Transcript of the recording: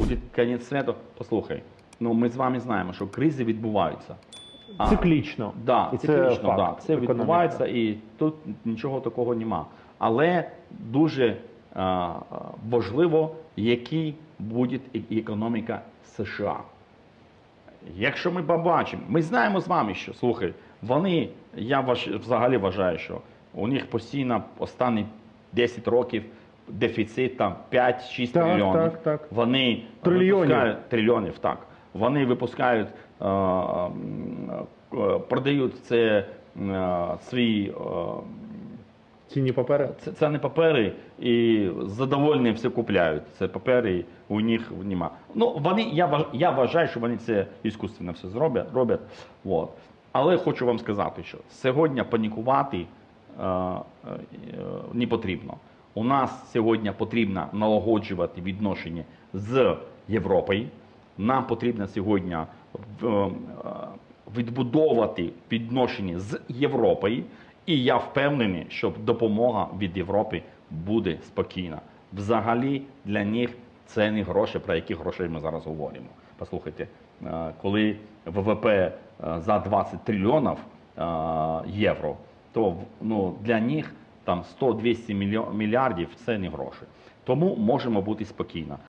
буде кінець світу. Послухай, ну ми з вами знаємо, що кризи відбуваються. А, Циклічно. Да, І це циклічно, факт. да, це Економіка. відбувається і тут нічого такого нема. Але дуже а, важливо, який буде економіка США. Якщо ми побачимо, ми знаємо з вами, що слухай, вони, я важ, взагалі вважаю, що у них постійно останні 10 років дефіцит там 5-6 Так, трильйонів. так, так. Вони Трильйонів. випускають трильйонів, так. Вони випускають, е, е, продають це е, свій. е, Цінні папери. це, це не папери, і задоволені все купляють. Це папери, у них нема. Ну, вони, я, я вважаю, що вони це іскусственно все зроблять. роблять. От. Але хочу вам сказати, що сьогодні панікувати е, е, не потрібно. У нас сьогодні потрібно налагоджувати відношення з Європою. Нам потрібно сьогодні е, відбудовувати відношення з Європою. І я впевнений, що допомога від Європи буде спокійна. Взагалі для них це не гроші, про які гроші ми зараз говоримо. Послухайте, е, коли ВВП е, за 20 трильйонів євро, то ну, для них там 100-200 мільйо- мільярдів це не гроші. Тому можемо бути спокійно.